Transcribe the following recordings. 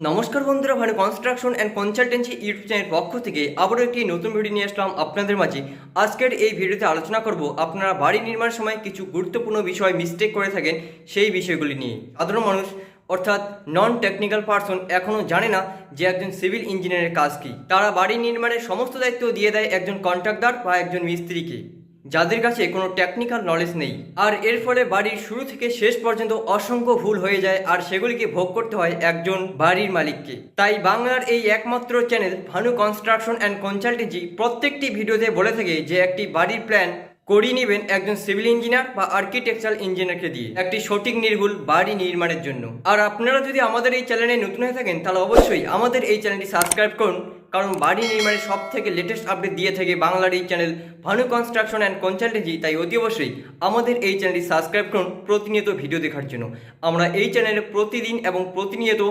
নমস্কার বন্ধুরা, Bhanu construction and consultancy YouTube channel পক্ষ থেকে আবারও একটি নতুন ভিডিও নিয়ে আসলাম আপনাদের মাঝে। আজকের এই ভিডিওতে আলোচনা করব আপনারা বাড়ি নির্মাণের সময় কিছু গুরুত্বপূর্ণ বিষয় মিস্টেক করে থাকেন সেই বিষয়গুলি নিয়ে। সাধারণ মানুষ, অর্থাৎ নন টেকনিক্যাল পার্সন এখনও জানে না যে একজন সিভিল ইঞ্জিনিয়ারের কাজ কী। তারা বাড়ি নির্মাণের সমস্ত দায়িত্ব দিয়ে দেয় একজন কন্ট্রাক্টর বা একজন মিস্ত্রিকে। যাদের কাছে কোনো টেকনিক্যাল নলেজ নেই। আর এর ফলে বাড়ির শুরু থেকে শেষ পর্যন্ত অসংখ্য ভুল হয়ে যায় আর সেগুলিকে ভোগ করতে হয় একজন বাড়ির মালিককে। তাই বাংলার এই একমাত্র channel Bhanu construction and consultancy প্রত্যেকটি ভিডিওতে বলে থাকে যে একটি বাড়ির প্ল্যান করিয়ে নেবেন একজন সিভিল ইঞ্জিনিয়ার বা আর্কিটেকচারাল ইঞ্জিনিয়ারকে দিয়ে। একটি সঠিক নির্ভুল বাড়ি নির্মাণের জন্য। আর আপনারা যদি আমাদের এই চ্যানেলে নতুন হয়ে থাকেন, তাহলে অবশ্যই আমাদের এই চ্যানেলটি সাবস্ক্রাইব করুন। কারণ বাড়ি নির্মাণের সব থেকে লেটেস্ট আপডেট দিয়ে থাকে বাংলার এই channel Bhanu construction and consultancy তাই অতি অবশ্যই আমাদের এই চ্যানেলটি সাবস্ক্রাইব করুন প্রতিনিয়ত ভিডিও দেখার জন্য। আমরা এই চ্যানেলে প্রতিদিন এবং প্রতিনিয়ত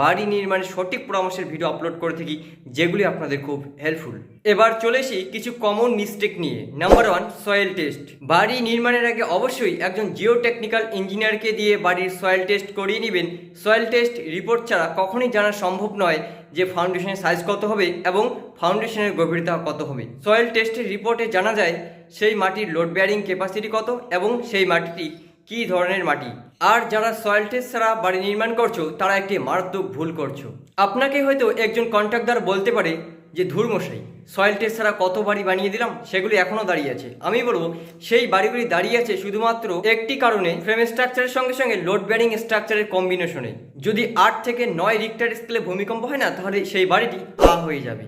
বাড়ি নির্মাণের সঠিক পরামর্শের ভিডিও আপলোড করে থাকি, যেগুলি আপনাদের খুব হেল্পফুল এবার চলে আসি কিছু কমন মিস্টেক নিয়ে। নাম্বার ওয়ান সয়েল টেস্ট বাড়ি নির্মাণের আগে অবশ্যই একজন জিও টেকনিক্যাল ইঞ্জিনিয়ারকে দিয়ে বাড়ির সয়েল টেস্ট করিয়ে নেবেন। সয়েল টেস্ট রিপোর্ট ছাড়া কখনই জানা সম্ভব নয়। যে ফাউন্ডেশনের সাইজ কত হবে এবং ফাউন্ডেশনের গভীরতা কত হবে। সয়েল টেস্টের রিপোর্টে জানা যায়, সেই মাটির লোড বেয়ারিং ক্যাপাসিটি কত এবং সেই মাটিটি কি ধরনের মাটি? আর যারা সয়েল টেস্ট ছাড়া বাড়ি নির্মাণ করছ, তারা একটি মারাত্মক ভুল করছ। আপনাকে হয়তো একজন কন্ট্রাক্টর বলতে পারে যে ধুরমশাই সয়েল টেস্ট ছাড়া কত বাড়ি বানিয়ে দিলাম সেগুলি এখনও দাঁড়িয়ে আছে। আমি বলব, সেই বাড়িগুলি দাঁড়িয়ে আছে শুধুমাত্র একটি কারণে ফ্রেম স্ট্রাকচারের সঙ্গে সঙ্গে লোড ব্যারিং স্ট্রাকচারের কম্বিনেশনে যদি আট থেকে নয় রিক্টার স্কেলে ভূমিকম্প হয় না, তাহলে সেই বাড়িটি আ হয়ে যাবে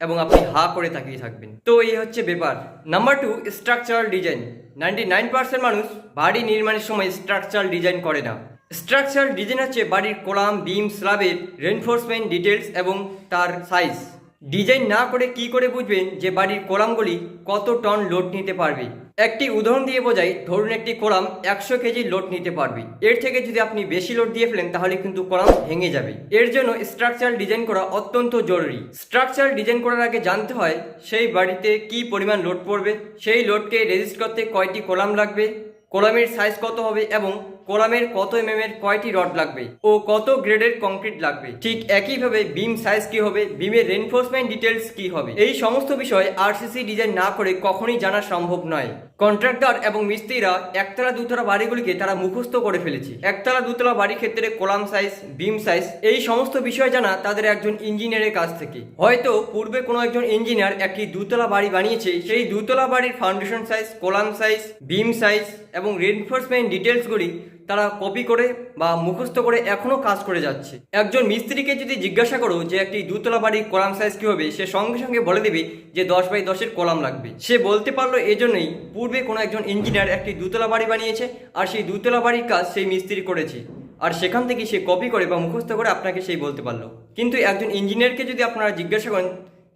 এবং আপনি হা করে তাকিয়ে থাকবেন। তো এই হচ্ছে ব্যাপার। Number two structural design ninety nine percent মানুষ বাড়ি নির্মাণের সময় স্ট্রাকচারাল ডিজাইন করে না। স্ট্রাকচারাল ডিজাইন হচ্ছে বাড়ির কোলাম বিম স্ল্যাবের রেনফোর্সমেন্ট ডিটেলস এবং তার সাইজ ডিজাইন না করে কি করে বুঝবেন যে বাড়ির কোলামগুলি কত টন লোড নিতে পারবে? একটি উদাহরণ দিয়ে বোঝাই, ধরুন একটি কোলাম একশো কেজি লোড নিতে পারবে। এর থেকে যদি আপনি বেশি লোড দিয়ে ফেলেন, তাহলে কিন্তু কোলাম ভেঙে যাবে। এর জন্য স্ট্রাকচারাল ডিজাইন করা অত্যন্ত জরুরি। স্ট্রাকচারাল ডিজাইন করার আগে জানতে হয়, সেই বাড়িতে কি পরিমাণ লোড পড়বে? সেই লোডকে রেজিস্ট করতে কয়টি কোলাম লাগবে? কোলামের সাইজ কত হবে? এবং কোলামের কত এম এর কয়টি রড লাগবে ও কত গ্রেডের কংক্রিট লাগবে? ঠিক একইভাবে বিম সাইজ কি হবে? বিমের রেনফোর্সমেন্ট ডিটেলস কি হবে? এই সমস্ত বিষয় আরসিসি ডিজাইন না করে কখনোই জানা সম্ভব নয়। কন্ট্রাক্টর এবং মিস্ত্রিরা একতলা দুতলা বাড়িগুলিকে তারা মুখস্থ করে ফেলেছে। একতলা দুতলা বাড়ির ক্ষেত্রে কোলাম সাইজ বিম সাইজ এই সমস্ত বিষয় জানা তাদের একজন ইঞ্জিনিয়ারের কাছ থেকে। হয়তো পূর্বে কোনো একজন ইঞ্জিনিয়ার একটি দুতলা বাড়ি বানিয়েছে, সেই দুতলা বাড়ির foundation size column size beam size এবং রেনফোর্সমেন্ট ডিটেলসগুলি তারা কপি করে বা মুখস্থ করে এখনও কাজ করে যাচ্ছে। একজন মিস্ত্রিকে যদি জিজ্ঞাসা করো যে একটি দুতলা বাড়ির কলাম সাইজ কী হবে, সে সঙ্গে সঙ্গে বলে দেবে যে দশ বাই দশের কলাম লাগবে। সে বলতে পারল এজন্যই পূর্বে কোনো একজন ইঞ্জিনিয়ার একটি দুতলা বাড়ি বানিয়েছে আর সেই দুতলা বাড়ির কাজ সেই মিস্ত্রি করেছে। আর সেখান থেকে সে কপি করে বা মুখস্থ করে আপনাকে সেই বলতে পারল। কিন্তু একজন ইঞ্জিনিয়ারকে যদি আপনারা জিজ্ঞাসা করেন,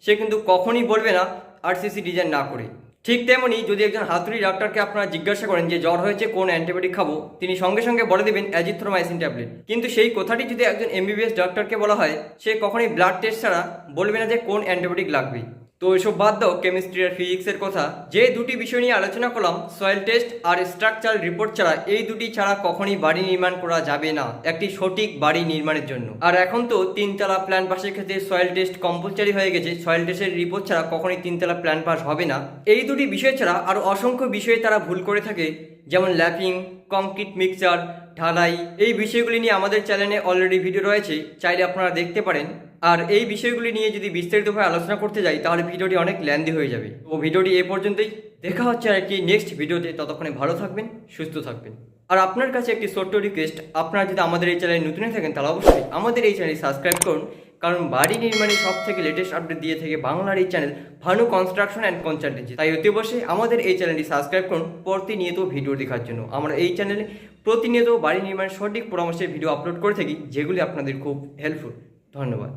সে কিন্তু কখনই বলবে না আরসিসি ডিজাইন না করে। ঠিক তেমনি যদি একজন হাতুড়ি ডাক্তারকে আপনারা জিজ্ঞাসা করেন যে জ্বর হয়েছে, কোন অ্যান্টিবায়োটিক খাব, তিনি সঙ্গে সঙ্গে বলে দেবেন অ্যাজিথ্রোমাইসিন ট্যাবলেট। কিন্তু সেই কথাটি যদি একজন এমবিবিএস ডাক্তারকে বলা হয়, সে কখনই ব্লাড টেস্ট ছাড়া বলবে না যে কোন অ্যান্টিবায়োটিক লাগবে। তো এসব বাদ দাও কেমিস্ট্রি আর ফিজিক্সের কথা। যে দুটি বিষয় নিয়ে আলোচনা করলাম সয়েল টেস্ট আর স্ট্রাকচারাল রিপোর্ট ছাড়া এই দুটি ছাড়া কখনই বাড়ি নির্মাণ করা যাবে না, একটি সঠিক বাড়ি নির্মাণের জন্য। আর এখন তো তিনতলা প্ল্যান পাসের ক্ষেত্রে সয়েল টেস্ট কম্পালসারি হয়ে গেছে সয়েল টেস্টের রিপোর্ট ছাড়া কখনই তিনতলা প্ল্যান পাস হবে না। এই দুটি বিষয় ছাড়া আরও অসংখ্য বিষয়ে তারা ভুল করে থাকে, যেমন ল্যাপিং কংক্রিট মিক্সচার ঢালাই এই বিষয়গুলি নিয়ে আমাদের চ্যানেলে অলরেডি ভিডিও রয়েছে, চাইলে আপনারা দেখতে পারেন। আর এই বিষয়গুলি নিয়ে যদি বিস্তারিতভাবে আলোচনা করতে যাই, তাহলে ভিডিওটি অনেক ল্যান্দি হয়ে যাবে। ও ভিডিওটি এ পর্যন্তই, দেখা হচ্ছে আর কি নেক্সট ভিডিওতে ততক্ষণে ভালো থাকবেন, সুস্থ থাকবেন। আর আপনার কাছে একটি ছোট্ট রিকোয়েস্ট আপনারা যদি আমাদের এই চ্যানেলে নতুন থাকেন, তাহলে অবশ্যই আমাদের এই চ্যানেল সাবস্ক্রাইব করুন কারণ বাড়ি নির্মাণে সব থেকে লেটেস্ট আপডেট দিয়ে থাকে বাংলার এই channel Bhanu construction and consultancy তাই অতি অবশ্যই আমাদের এই চ্যানেলটি সাবস্ক্রাইব করুন, প্রতিনিয়ত ভিডিও দেখার জন্য। আমরা এই চ্যানেলে প্রতিনিয়ত বাড়ি নির্মাণের সঠিক পরামর্শে ভিডিও আপলোড করে থাকি, যেগুলি আপনাদের খুব হেল্পফুল ধন্যবাদ।